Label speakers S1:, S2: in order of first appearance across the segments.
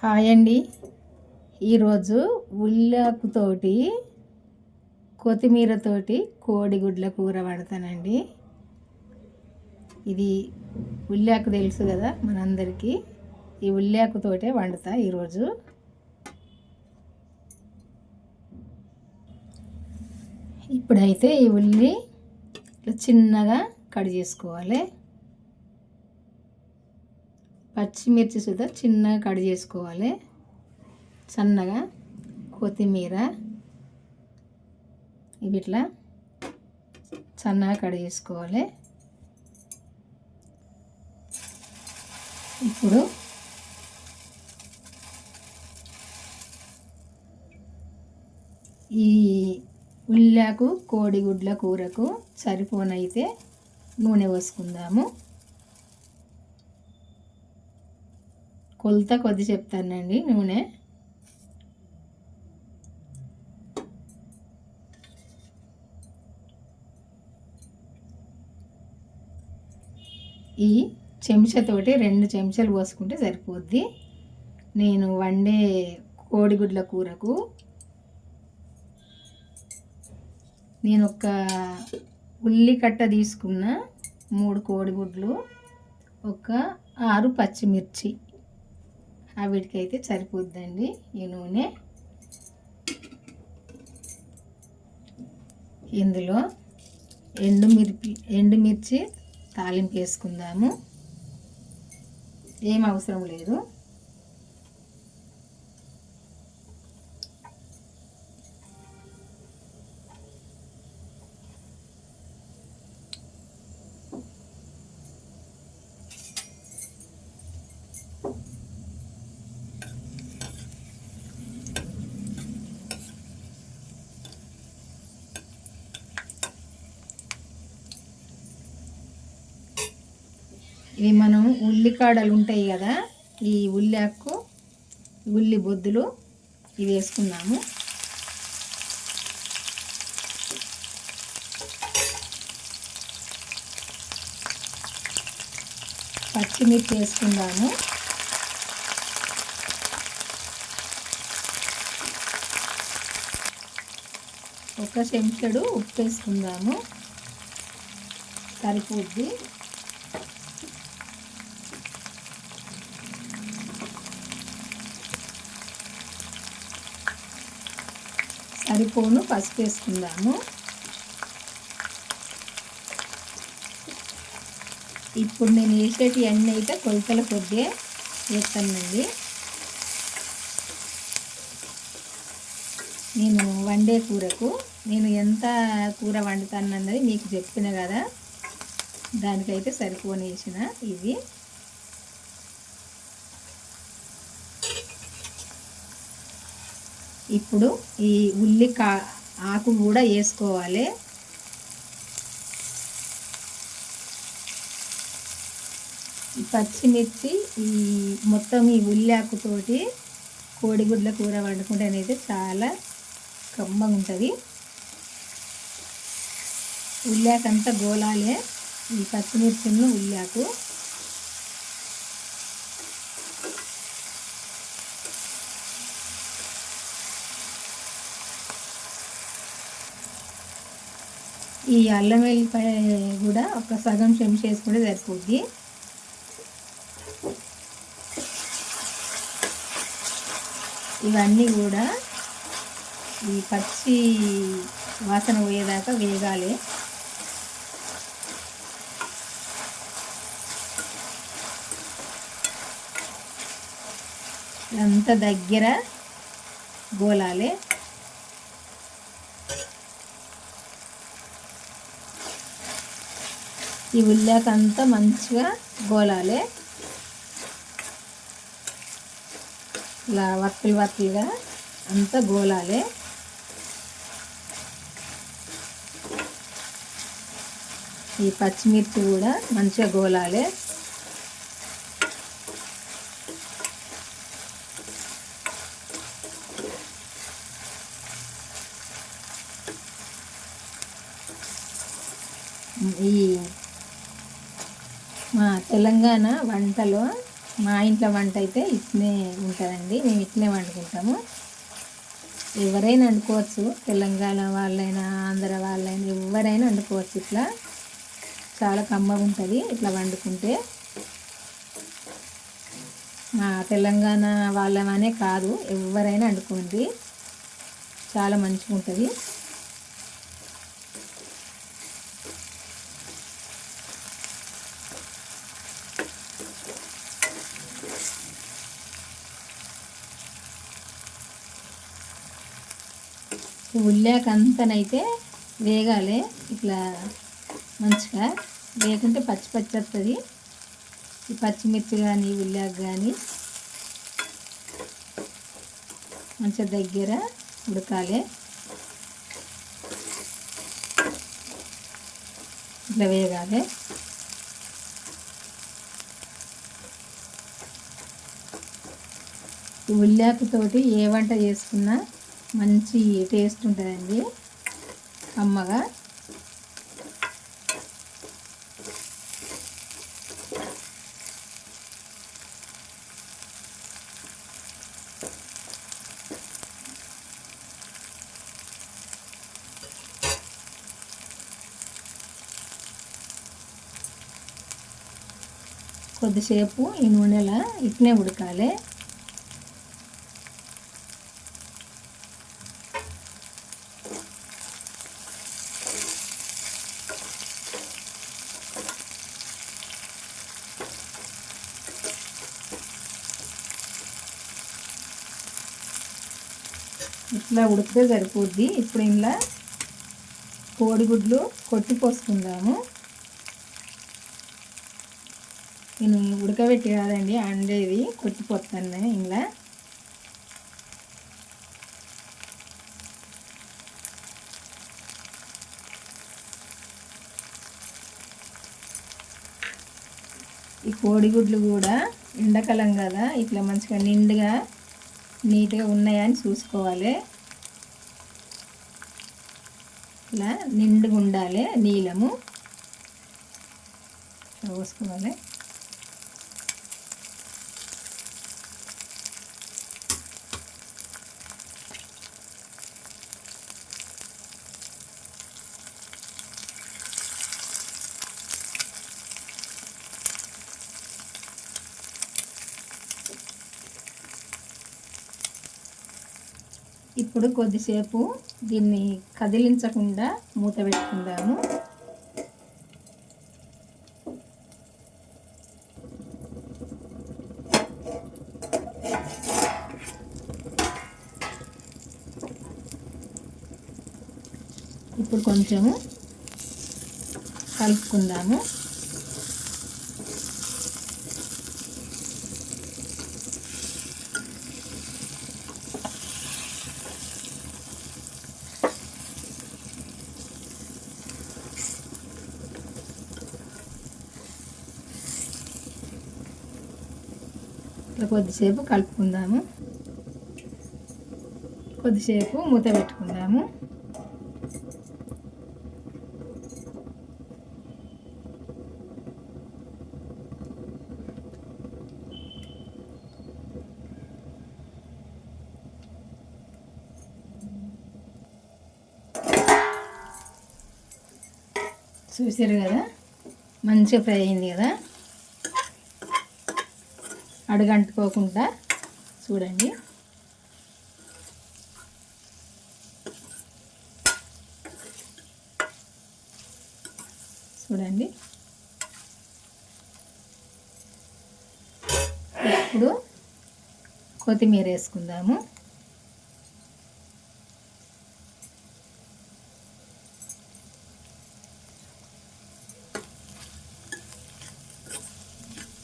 S1: Hi అండి. ఈరోజు ఉల్లాకుతోటి కొత్తిమీరతోటి కోడిగుడ్ల కూర వండుతానండి. ఇది ఉల్లాకు తెలుసు కదా మనందరికీ. ఈ ఉల్లాకుతోటే వండుతా ఈరోజు. ఇప్పుడైతే ఈ ఉల్లి చిన్నగా కట్ చేసుకోవాలి. పచ్చిమిర్చి సుధా చిన్నగా కట్ చేసుకోవాలి. సన్నగా కొత్తిమీర ఇవి ఇట్లా సన్నగా కట్ చేసుకోవాలి. ఇప్పుడు ఈ ఉల్లాకు కోడిగుడ్ల కూరకు సరిపోనైతే నూనె పోసుకుందాము. కొలత కొద్ది చెప్తానండి నూనె. ఈ చెంచాతోటి రెండు చెంచాలు పోసుకుంటే సరిపోద్ది. నేను వండే కోడిగుడ్ల కూరకు నేను ఒక ఉల్లికట్ట తీసుకున్న మూడు కోడిగుడ్లు ఒక ఆరు పచ్చిమిర్చి. వీటికైతే సరిపోద్దండి ఈ నూనె. ఇందులో ఎండుమిర్చి ఎండుమిర్చి తాలింపు వేసుకుందాము. ఏం అవసరం లేదు. ఇవి మనం ఉల్లికాడలు ఉంటాయి కదా ఈ ఉల్లాకు ఉల్లి బొద్దులు ఇవి వేసుకున్నాము పచ్చిమిర్చి వేసుకుందాము. ఒక చెంచడు ఉప్పు వేసుకుందాము. సరిపోద్ది. సరిపోను పసుపు వేసుకుందాము. ఇప్పుడు నేను వేసేటి అన్నీ అయితే కొలతల కొద్దిగా వేస్తానండి. నేను వండే కూరకు నేను ఎంత కూర వండుతానన్నది మీకు చెప్పిన కదా దానికైతే సరిపోని వేసిన ఇప్పుడు ఈ ఉల్లి కా ఆకు కూడా వేసుకోవాలి. పచ్చిమిర్చి ఈ మొత్తం ఈ ఉల్లి ఆకుతోటి కోడిగుడ్ల కూర వండుకుంటే అనేది చాలా కమ్మగా ఉంటుంది. ఉల్లాకంతా గోలాలే ఈ పచ్చిమిర్చిను ఉల్లాకు ఈ అల్లం వెల్లిపాయ కూడా ఒక సగం చెంచేసుకుంటే సరిపోద్ది. ఇవన్నీ కూడా ఈ పచ్చి వాసన పోయేదాకా వేగాలి. అంత దగ్గర గోలాలి. ఈ ఉల్లాకంతా మంచిగా గోలాలి. ఇలా వత్తులు వత్తులుగా అంతా గోలాలి. ఈ పచ్చిమిర్చి కూడా మంచిగా గోలాలి. ఈ మా తెలంగాణ వంటలో మా ఇంట్లో వంట అయితే ఇట్నే ఉంటుందండి. మేము ఇట్నే వండుకుంటాము. ఎవరైనా వండుకోవచ్చు. తెలంగాణ వాళ్ళైనా ఆంధ్ర వాళ్ళైనా ఎవరైనా వండుకోవచ్చు ఇట్లా. చాలా కమ్మగా ఉంటుంది ఇట్లా వండుకుంటే. మా తెలంగాణ వాళ్ళమనే కాదు. ఎవరైనా వండుకోండి. చాలా మంచిగా ఉంటుంది ఉల్లాక అంతనైతే వేగాలి ఇట్లా మంచిగా లేకుంటే పచ్చి పచ్చి వస్తుంది ఈ పచ్చిమిర్చి కానీ ఉల్లాక కానీ మంచిగా దగ్గర ఉడకాలి. ఇట్లా వేగాలి. ఈ ఉల్లాకుతోటి ఏ వంట చేసుకున్నా మంచి టేస్ట్ ఉంటుందండి. అమ్మగా కొద్దిసేపు ఈ నూనెలా ఇట్నే ఉడకాలి. ఇట్లా ఉడికితే సరిపోద్ది. ఇప్పుడు ఇంట్లో కోడిగుడ్లు కొట్టి పోసుకుందాము. నేను ఉడకబెట్టి కాదండి అండేది కొట్టిపోతాను నేను ఇంట్లో ఈ కోడిగుడ్లు కూడా ఎండాకాలం కదా ఇట్లా మంచిగా నిండుగా నీట్గా ఉన్నాయని చూసుకోవాలి. ఇలా నిండుగా ఉండాలి నీలము పోసుకోవాలి. ఇప్పుడు కొద్దిసేపు దీన్ని కదిలించకుండా మూత పెట్టుకుందాము. ఇప్పుడు కొంచెము కలుపుకుందాము. కొద్దిసేపు కలుపుకుందాము. కొద్దిసేపు మూత పెట్టుకుందాము. చూసారు కదా? మంచిగా ఫ్రై అయింది కదా? అడుగంటుకోకుండా చూడండి. చూడండి. ఇప్పుడు కొత్తిమీర వేసుకుందాము.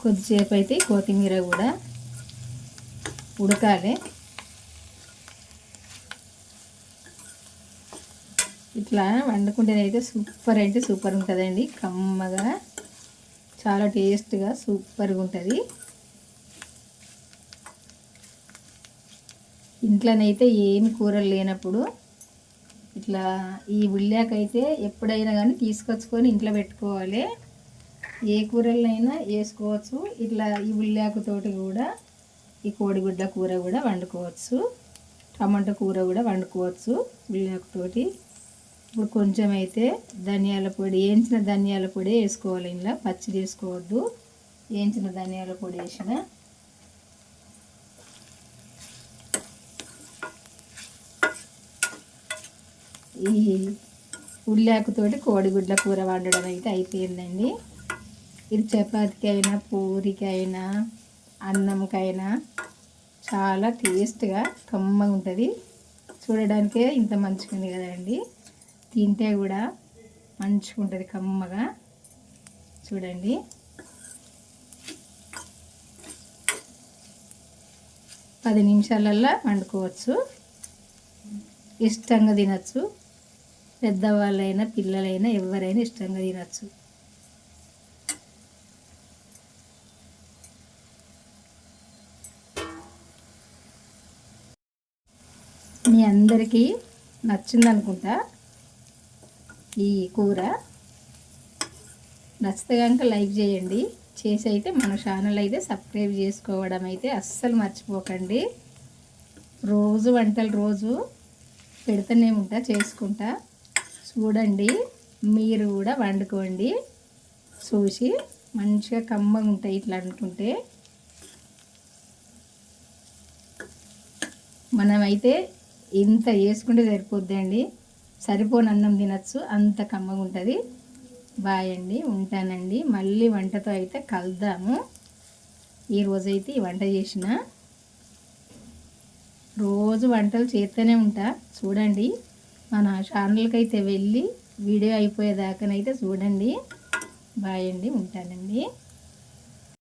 S1: కొద్దిసేపు అయితే కొత్తిమీర కూడా ఉడకాలి. ఇట్లా వండుకుంటేనైతే సూపర్ అంటే సూపర్ ఉంటుందండి. కమ్మగా చాలా టేస్ట్గా సూపర్గా ఉంటుంది. ఇంట్లోనైతే ఏమి కూరలు లేనప్పుడు ఇట్లా ఈ ఉల్లాకైతే ఎప్పుడైనా కానీ తీసుకొచ్చుకొని ఇంట్లో పెట్టుకోవాలి. ఏ కూరలైనా వేసుకోవచ్చు. ఇట్లా ఈ ఉల్లాకుతోటి కూడా ఈ కోడిగుడ్డ కూర కూడా వండుకోవచ్చు. టమాటా కూర కూడా వండుకోవచ్చు ఉల్లాకుతోటి ఇప్పుడు కొంచెం అయితే ధనియాల పొడి వేయించిన ధనియాల పొడి వేసుకోవాలి ఇంట్లో పచ్చిది వేసుకోవద్దు. వేయించిన ధనియాల పొడి వేసిన. ఈ ఉల్లాకుతోటి కోడిగుడ్ల కూర వండడం అయితే అయిపోయిందండి. ఇది చపాతీకైనా పూరికైనా అన్నంకైనా చాలా టేస్ట్గా కమ్మగా ఉంటుంది. చూడడానికే ఇంత మంచిగా ఉంది కదండి. తింటే కూడా మంచిగా ఉంటుంది కమ్మగా. చూడండి. పది నిమిషాలల్లో వండుకోవచ్చు. ఇష్టంగా తినచ్చు. పెద్దవాళ్ళైనా పిల్లలైనా ఎవరైనా ఇష్టంగా తినచ్చు. మీ అందరికీ నచ్చింది అనుకుంటా ఈ కూర. నచ్చితే కనుక లైక్ చేయండి. చేసి అయితే మన ఛానల్ అయితే సబ్స్క్రైబ్ చేసుకోవడం అయితే అస్సలు మర్చిపోకండి. రోజు వంటలు రోజు పెడుతూనే ఉంటా చేసుకుంటా. చూడండి మీరు కూడా వండుకోండి. చూసి మంచిగా కమ్మగా ఉంటాయి ఇట్లా అనుకుంటే. మనమైతే ఇంత వేసుకుంటే సరిపోద్దండి. సరిపోని అన్నం తినచ్చు అంత కమ్మగా ఉంటుంది. బాయ్ అండి ఉంటానండి. మళ్ళీ వంటతో అయితే కలుద్దాము. ఈరోజైతే ఈ వంట చేసిన. రోజు వంటలు చేస్తూనే ఉంటా చూడండి. మన ఛానల్కి అయితే వెళ్ళి వీడియో అయిపోయేదాకానైతే చూడండి. బాయ్ అండి ఉంటానండి.